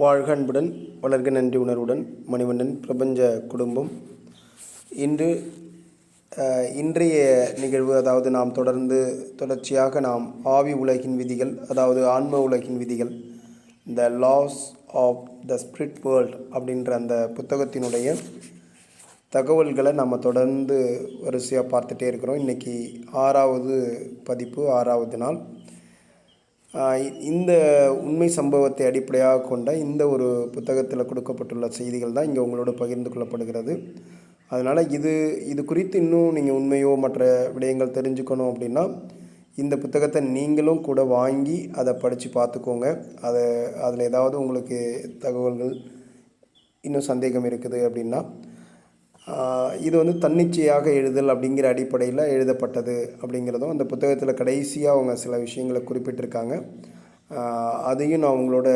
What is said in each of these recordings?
வாழ்க அன்புடன் வளர்க நன்றி உணர்வுடன் மணிவண்ணன் பிரபஞ்ச குடும்பம். இன்று இன்றைய நிகழ்வு அதாவது நாம் தொடர்ந்து தொடர்ச்சியாக நாம் ஆவி உலகின் விதிகள் அதாவது ஆன்ம உலகின் விதிகள் the laws of the spirit world அப்படின்ற அந்த புத்தகத்தினுடைய தகவல்களை நம்ம தொடர்ந்து வரிசையாக பார்த்துட்டே இருக்கிறோம். இன்றைக்கி ஆறாவது பதிப்பு ஆறாவது நாள். இந்த உண்மை சம்பவத்தை அடிப்படையாக கொண்ட இந்த ஒரு புத்தகத்தில் கொடுக்கப்பட்டுள்ள செய்திகள் தான் இங்கே உங்களோட பகிர்ந்து கொள்ளப்படுகிறது. அதனால் இது இது குறித்து இன்னும் நீங்கள் உண்மையோ மற்ற விடயங்கள் தெரிஞ்சுக்கணும் அப்படின்னா இந்த புத்தகத்தை நீங்களும் கூட வாங்கி அதை படித்து பார்த்துக்கோங்க. அதை அதில் ஏதாவது உங்களுக்கு தகவல்கள் இன்னும் சந்தேகம் இருக்குது அப்படின்னா இது வந்து தன்னிச்சையாக எழுதல் அப்படிங்கிற அடிப்படையில் எழுதப்பட்டது அப்படிங்கிறதும் அந்த புத்தகத்தில் கடைசியாக அவங்க சில விஷயங்களை குறிப்பிட்டிருக்காங்க. அதையும் நான் உங்களோட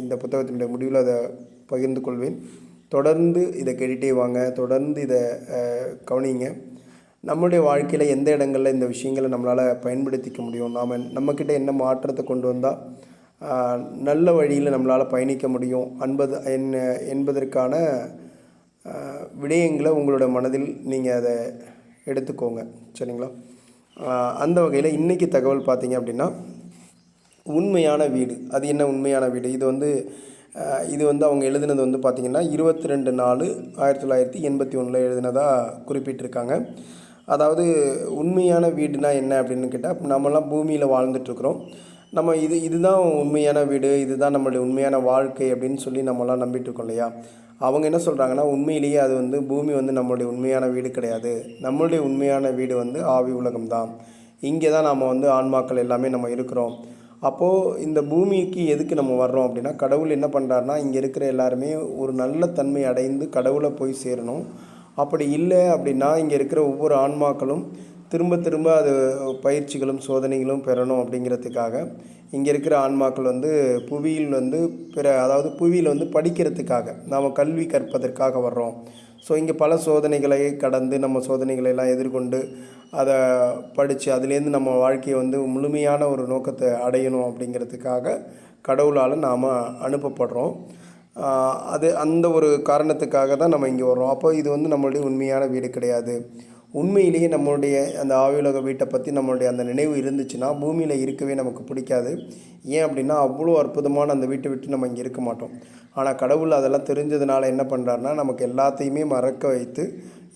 இந்த புத்தகத்தினுடைய முடிவில் அதை பகிர்ந்து கொள்வேன். தொடர்ந்து இதை கேட்டுகிட்டே வாங்க தொடர்ந்து இதை கவனிங்க. நம்மளுடைய வாழ்க்கையில் எந்த இடங்களில் இந்த விஷயங்களை நம்மளால் பயன்படுத்திக்க முடியும்? நாம் நம்மக்கிட்ட என்ன மாற்றத்தை கொண்டு வந்தால் நல்ல வழியில் நம்மளால் பயணிக்க முடியும்? என்பது என்ன என்பதற்கான விடயங்களை உங்களோட மனதில் நீங்கள் அதை எடுத்துக்கோங்க. சரிங்களா? அந்த வகையில் இன்றைக்கி தகவல் பார்த்தீங்க அப்படின்னா உண்மையான வீடு. அது என்ன உண்மையான வீடு? இது வந்து இது வந்து அவங்க எழுதினது வந்து பார்த்திங்கன்னா இருபத்தி ரெண்டு நாலு ஆயிரத்தி தொள்ளாயிரத்தி எண்பத்தி ஒன்றில் எழுதினதாக குறிப்பிட்டிருக்காங்க. அதாவது உண்மையான வீடுனா என்ன அப்படின்னு கேட்டால் நம்மலாம் பூமியில் வாழ்ந்துட்டுருக்குறோம் நம்ம இது இதுதான் உண்மையான வீடு இதுதான் நம்மளுடைய உண்மையான வாழ்க்கை அப்படின்னு சொல்லி நம்மளாம் நம்பிட்டு இருக்கோம் இல்லையா? அவங்க என்ன சொல்கிறாங்கன்னா உண்மையிலேயே அது வந்து பூமி வந்து நம்மளுடைய உண்மையான வீடு கிடையாது. நம்மளுடைய உண்மையான வீடு வந்து ஆவி உலகம் தான் இங்கே தான் நாம் வந்து ஆன்மாக்கள் எல்லாமே நம்ம இருக்கிறோம். அப்போது இந்த பூமிக்கு எதுக்கு நம்ம வர்றோம் அப்படின்னா கடவுள் என்ன பண்ணுறாருனா இங்கே இருக்கிற எல்லாருமே ஒரு நல்ல தன்மை அடைந்து கடவுளை போய் சேரணும். அப்படி இல்லை அப்படின்னா இங்கே இருக்கிற ஒவ்வொரு ஆன்மாக்களும் திரும்ப திரும்ப அது பயிற்சிகளும் சோதனைகளும் பெறணும் அப்படிங்கிறதுக்காக இங்கே இருக்கிற ஆன்மாக்கள் வந்து புவியில் வந்து பிற அதாவது புவியில் வந்து படிக்கிறதுக்காக நாம் கல்வி கற்பதற்காக வர்றோம். ஸோ இங்கே பல சோதனைகளை கடந்து நம்ம சோதனைகளை எல்லாம் எதிர்கொண்டு அதை படித்து அதுலேருந்து நம்ம வாழ்க்கையை வந்து முழுமையான ஒரு நோக்கத்தை அடையணும் அப்படிங்கிறதுக்காக கடவுளால் நாம் அனுப்பப்படுறோம். அது அந்த ஒரு காரணத்துக்காக தான் நம்ம இங்கே வர்றோம். அப்போ இது வந்து நம்மளுடைய உண்மையான வீடு கிடையாது. உண்மையிலேயே நம்மளுடைய அந்த ஆவியுலக வீட்டை பற்றி நம்மளுடைய அந்த நினைவு இருந்துச்சுன்னா பூமியில் இருக்கவே நமக்கு பிடிக்காது. ஏன் அப்படின்னா அவ்வளோ அற்புதமான அந்த வீட்டை விட்டு நம்ம இங்கே இருக்க மாட்டோம். ஆனால் கடவுள் அதெல்லாம் தெரிஞ்சதுனால என்ன பண்ணுறாருனா நமக்கு எல்லாத்தையுமே மறக்க வைத்து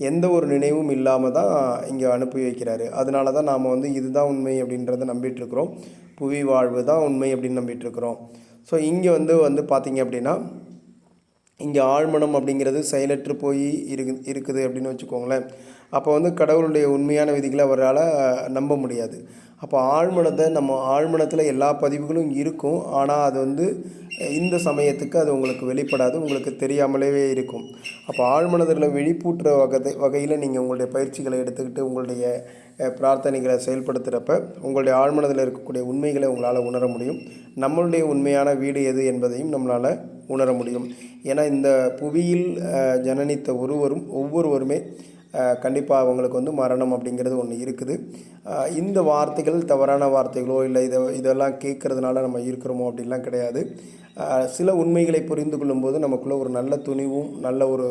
எந்த ஒரு நினைவும் இல்லாமல் தான் இங்கே அனுப்பி வைக்கிறாரு. அதனால தான் நாம் வந்து இதுதான் உண்மை அப்படின்றத நம்பிட்டுருக்குறோம் புவி வாழ்வு தான் உண்மை அப்படின்னு நம்பிட்டுருக்குறோம் ஸோ இங்கே வந்து வந்து பார்த்திங்க அப்படின்னா இங்கே ஆழ்மனம் அப்படிங்கிறது செயலற்று போய் இரு இருக்குது அப்படின்னு வச்சுக்கோங்களேன். அப்போ வந்து கடவுளுடைய உண்மையான விதிகளை அவரால் நம்ப முடியாது. அப்போ ஆழ்மனத்தை நம்ம ஆழ்மனத்தில் எல்லா பதிவுகளும் இருக்கும். ஆனால் அது வந்து இந்த சமயத்துக்கு அது உங்களுக்கு வெளிப்படாது உங்களுக்கு தெரியாமலே இருக்கும். அப்போ ஆழ்மனதில் விழிப்பூட்டுற வகை வகையில் நீங்கள் உங்களுடைய பயிற்சிகளை எடுத்துக்கிட்டு உங்களுடைய பிரார்த்தனைகளை செயல்படுத்துகிறப்ப உங்களுடைய ஆழ்மனதில் இருக்கக்கூடிய உண்மைகளை உங்களால் உணர முடியும். நம்மளுடைய உண்மையான வீடு எது என்பதையும் நம்மளால் உணர முடியும். ஏன்னா இந்த புவியில் ஜனனித்த ஒருவரும் ஒவ்வொருவருமே கண்டிப்பாக அவங்களுக்கு வந்து மரணம் அப்படிங்கிறது ஒன்று இருக்குது. இந்த வார்த்தைகள் தவறான வார்த்தைகளோ இல்லை இதை இதெல்லாம் கேட்குறதுனால நம்ம இருக்கிறோமோ அப்படின்லாம் கிடையாது. சில உண்மைகளை புரிந்து கொள்ளும்போது நமக்குள்ளே ஒரு நல்ல துணிவும் நல்ல ஒரு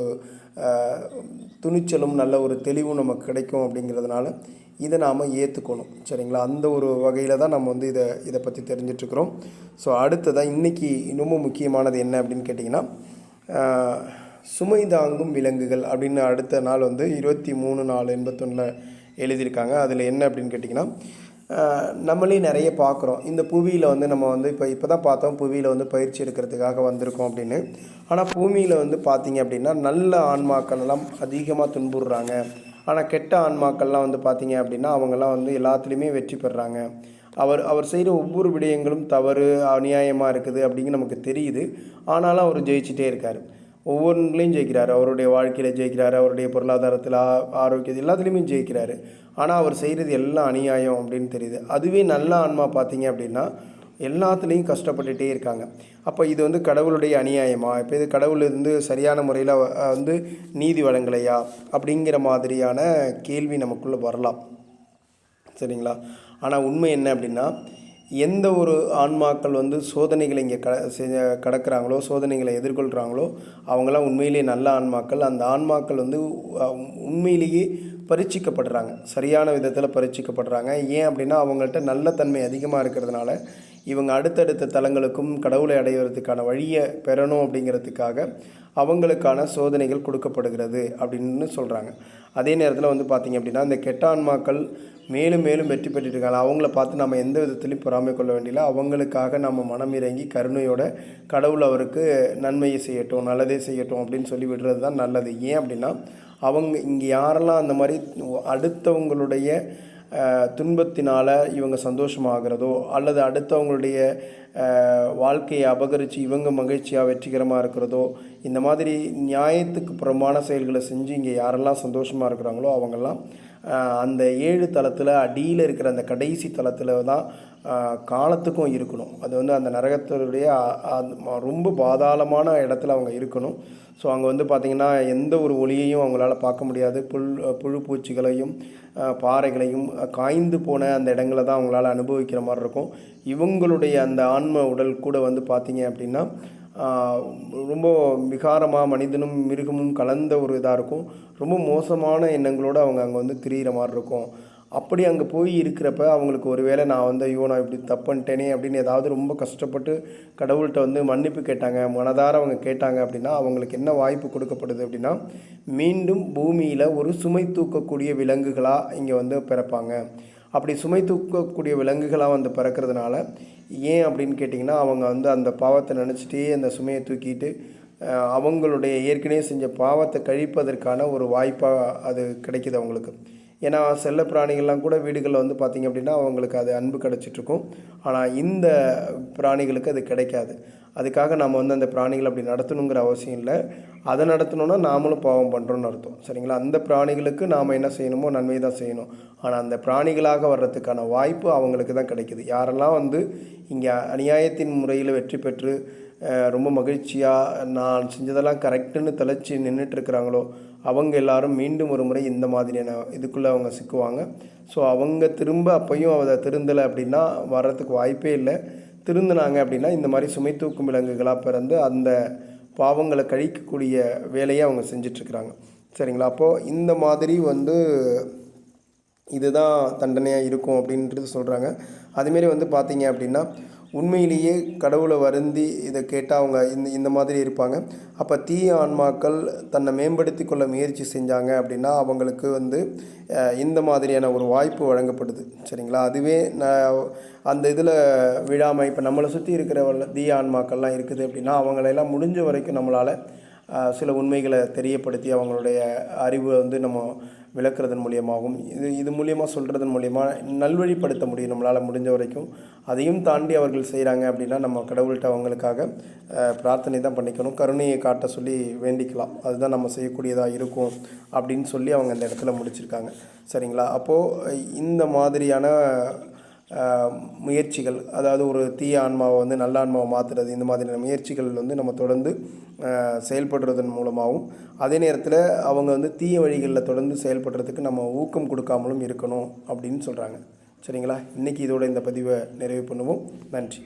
துணிச்சலும் நல்ல ஒரு தெளிவும் நமக்கு கிடைக்கும் அப்படிங்கிறதுனால இதை நாம் ஏற்றுக்கணும் சரிங்களா? அந்த ஒரு வகையில் தான் நம்ம வந்து இதை இதை பற்றி தெரிஞ்சிட்ருக்குறோம் ஸோ அடுத்ததாக இன்றைக்கி இன்னமும் முக்கியமானது என்ன அப்படின்னு கேட்டிங்கன்னா சுமை தாங்கும் விலங்குகள் அப்படின்னு அடுத்த நாள் வந்து இருபத்தி மூணு நாலு எண்பத்தொன்னில் எழுதியிருக்காங்க. அதில் என்ன அப்படின்னு கேட்டிங்கன்னா நம்மளே நிறைய பார்க்குறோம். இந்த புவியில் வந்து நம்ம வந்து இப்போ இப்போ தான் பார்த்தோம். புவியில் வந்து பயிற்சி எடுக்கிறதுக்காக வந்திருக்கோம் அப்படின்னு. ஆனால் பூமியில் வந்து பார்த்தீங்க அப்படின்னா நல்ல ஆன்மாக்கள் எல்லாம் அதிகமாக துன்புறுறாங்க. ஆனால் கெட்ட ஆன்மாக்கள்லாம் வந்து பார்த்தீங்க அப்படின்னா அவங்கெல்லாம் வந்து எல்லாத்துலேயுமே வெற்றி பெறுறாங்க அவர் அவர் செய்கிற ஒவ்வொரு விடயங்களும் தவறு அநியாயமாக இருக்குது அப்படிங்கு நமக்கு தெரியுது. ஆனாலும் அவர் ஜெயிச்சிட்டே இருக்கார். ஒவ்வொன்றிலையும் ஜெயிக்கிறார். அவருடைய வாழ்க்கையில் ஜெயிக்கிறார். அவருடைய பொருளாதாரத்தில் ஆரோக்கியத்தில் எல்லாத்துலேயுமே ஜெயிக்கிறாரு. ஆனால் அவர் செய்கிறது எல்லாம் அநியாயம் அப்படின்னு தெரியுது. அதுவே நல்ல ஆன்மா பார்த்தீங்க அப்படின்னா எல்லாத்துலேயும் கஷ்டப்பட்டுகிட்டே இருக்காங்க. அப்போ இது வந்து கடவுளுடைய அநியாயமா? இப்போ இது கடவுள் இருந்து சரியான முறையில் வந்து நீதி வழங்கலையா? அப்படிங்கிற மாதிரியான கேள்வி நமக்குள்ளே வரலாம். சரிங்களா? ஆனால் உண்மை என்ன அப்படின்னா எந்த ஒரு ஆன்மாக்கள் வந்து சோதனைகளை இங்கே க செஞ்ச கடக்கிறாங்களோ சோதனைகளை எதிர்கொள்கிறாங்களோ அவங்களாம் உண்மையிலேயே நல்ல ஆன்மாக்கள். அந்த ஆன்மாக்கள் வந்து உண்மையிலேயே பரீட்சிக்கப்படுறாங்க. சரியான விதத்தில் பரீட்சிக்கப்படுறாங்க. ஏன் அப்படின்னா அவங்கள்ட்ட நல்ல தன்மை அதிகமாக இருக்கிறதுனால இவங்க அடுத்தடுத்த தலங்களுக்கும் கடவுளை அடைவதற்கான வழியை பெறணும் அப்படிங்கிறதுக்காக அவங்களுக்கான சோதனைகள் கொடுக்கப்படுகிறது அப்படின்னு சொல்கிறாங்க அதே நேரத்தில் வந்து பார்த்திங்க அப்படின்னா இந்த கெட்ட ஆன்மாக்கள் மேலும் மேலும் வெற்றி பெற்றுட்டு அவங்கள பார்த்து நம்ம எந்த விதத்துலையும் பொறாமை கொள்ள வேண்டியில்லை அவங்களுக்காக நம்ம மனம் இறங்கி கருணையோட கடவுள் அவருக்கு நன்மையை செய்யட்டும் நல்லதே செய்யட்டும் அப்படின்னு சொல்லி விடுறது தான் நல்லது. ஏன் அப்படின்னா அவங்க இங்கே யாரெல்லாம் அந்த மாதிரி அடுத்தவங்களுடைய துன்பத்தினால் இவங்க சந்தோஷமாகிறதோ அல்லது அடுத்தவங்களுடைய வாழ்க்கையை அபகரித்து இவங்க மகிழ்ச்சியாக வெற்றிகரமாக இருக்கிறதோ இந்த மாதிரி நியாயத்துக்கு புறமான செயல்களை செஞ்சு இங்கே யாரெல்லாம் சந்தோஷமாக இருக்கிறாங்களோ அவங்கெல்லாம் அந்த ஏழு தளத்தில் அடியில் இருக்கிற அந்த கடைசி தளத்தில் தான் காலத்துக்கும் இருக்கணும். அது வந்து அந்த நரகத்தினுடைய ரொம்ப பாதாளமான இடத்துல அவங்க இருக்கணும். ஸோ அங்கே வந்து பார்த்திங்கன்னா எந்த ஒரு ஒளியையும் அவங்களால பார்க்க முடியாது. புல் புழு பூச்சிகளையும் பாறைகளையும் காய்ந்து போன அந்த இடங்களை தான் அவங்களால அனுபவிக்கிற மாதிரி இருக்கும். இவங்களுடைய அந்த ஆன்ம உடல் கூட வந்து பார்த்திங்க அப்படின்னா ரொம்ப விகாரமாக மனிதனும் மிருகமும் கலந்த ஒரு இதாக இருக்கும். ரொம்ப மோசமான எண்ணங்களோடு அவங்க அங்கே வந்து திரியிற மாதிரி இருக்கும். அப்படி அங்கே போய் இருக்கிறப்ப அவங்களுக்கு ஒருவேளை நான் வந்து ஐயோ நான் இப்படி தப்புன்ட்டேனே அப்படின்னு ஏதாவது ரொம்ப கஷ்டப்பட்டு கடவுள்கிட்ட வந்து மன்னிப்பு கேட்டாங்க மனதார அவங்க கேட்டாங்க அப்படின்னா அவங்களுக்கு என்ன வாய்ப்பு கொடுக்கப்படுது அப்படின்னா மீண்டும் பூமியில் ஒரு சுமை தூக்கக்கூடிய விலங்குகளாக இங்கே வந்து பிறப்பாங்க. அப்படி சுமை தூக்கக்கூடிய விலங்குகளாக வந்து பிறக்கிறதுனால ஏன் அப்படின்னு கேட்டிங்கன்னா அவங்க வந்து அந்த பாவத்தை நினச்சிட்டே அந்த சுமையை தூக்கிட்டு அவங்களுடைய ஏற்கனவே செஞ்ச பாவத்தை கழிப்பதற்கான ஒரு வாய்ப்பாக அது கிடைக்குது அவங்களுக்கு. ஏன்னா செல்ல பிராணிகள்லாம் கூட வீடுகளில் வந்து பார்த்திங்க அப்படின்னா அவங்களுக்கு அது அன்பு கிடச்சிட்ருக்கும். ஆனால் இந்த பிராணிகளுக்கு அது கிடைக்காது. அதுக்காக நம்ம வந்து அந்த பிராணிகளை அப்படி நடத்தணுங்கிற அவசியம் இல்லை. அதை நடத்தணுன்னா நாமளும் பாவம் பண்ணுறோன்னு அர்த்தம். சரிங்களா? அந்த பிராணிகளுக்கு நாம் என்ன செய்யணுமோ நன்மை தான் செய்யணும். ஆனால் அந்த பிராணிகளாக வர்றதுக்கான வாய்ப்பு அவங்களுக்கு தான் கிடைக்கிது. யாரெல்லாம் வந்து இங்கே அநியாயத்தின் முறையில் வெற்றி பெற்று ரொம்ப மகிழ்ச்சியாக நான் செஞ்சதெல்லாம் கரெக்டுன்னு தலைச்சி நின்றுட்டுருக்கிறாங்களோ அவங்க எல்லாரும் மீண்டும் ஒரு முறை இந்த மாதிரியான இதுக்குள்ளே அவங்க சிக்குவாங்க. ஸோ அவங்க திரும்ப அப்பையும் அதை திருந்தலை அப்படின்னா வர்றதுக்கு வாய்ப்பே இல்லை. திருந்தினாங்க அப்படின்னா இந்த மாதிரி சுமை தூக்கும் விலங்குகளாக பிறந்து அந்த பாவங்களை கழிக்கக்கூடிய வேலையை அவங்க செஞ்சிட்ருக்குறாங்க. சரிங்களா? அப்போது இந்த மாதிரி வந்து இதுதான் தண்டனையாக இருக்கும் அப்படின்றது சொல்கிறாங்க அதுமாரி வந்து பார்த்தீங்க அப்படின்னா உண்மையிலேயே கடவுளை வருந்தி இதை கேட்டால் அவங்க இந்த இந்த மாதிரி இருப்பாங்க. அப்போ தீய ஆன்மாக்கள் தன்னை மேம்படுத்தி கொள்ள முயற்சி செஞ்சாங்க அப்படின்னா அவங்களுக்கு வந்து இந்த மாதிரியான ஒரு வாய்ப்பு வழங்கப்படுது. சரிங்களா? அதுவே நான் அந்த இதில் விழாமல் இப்போ நம்மளை சுற்றி இருக்கிற தீய ஆன்மாக்கள்லாம் இருக்குது அப்படின்னா அவங்களெல்லாம் முடிஞ்ச வரைக்கும் நம்மளால் சில உண்மைகளை தெரியப்படுத்தி அவங்களுடைய அறிவை வந்து நம்ம விளக்குறதன் மூலியமாகவும் இது இது மூலியமாக சொல்கிறதன் மூலியமாக நல்வழிப்படுத்த முடியும் நம்மளால் முடிஞ்ச வரைக்கும். அதையும் தாண்டி அவர்கள் செய்கிறாங்க அப்படின்னா நம்ம கடவுள்கிட்ட அவங்களுக்காக பிரார்த்தனை தான் பண்ணிக்கணும். கருணையை காட்ட சொல்லி வேண்டிக்கலாம். அதுதான் நம்ம செய்யக்கூடியதாக இருக்கும் அப்படின்னு சொல்லி அவங்க அந்த இடத்துல முடிச்சிருக்காங்க. சரிங்களா? அப்போது இந்த மாதிரியான முயற்சிகள் அதாவது ஒரு தீய ஆன்மாவை வந்து நல்ல ஆன்மாவை மாற்றுறது இந்த மாதிரியான முயற்சிகள் வந்து நம்ம தொடர்ந்து செயல்படுறதன் மூலமாகவும் அதே நேரத்தில் அவங்க வந்து தீய வழிகளில் தொடர்ந்து செயல்படுறதுக்கு நம்ம ஊக்கம் கொடுக்காமலும் இருக்கணும் அப்படின்னு சொல்கிறாங்க சரிங்களா? இன்றைக்கி இதோட இந்த பதிவை நிறைவு பண்ணுவோம். நன்றி.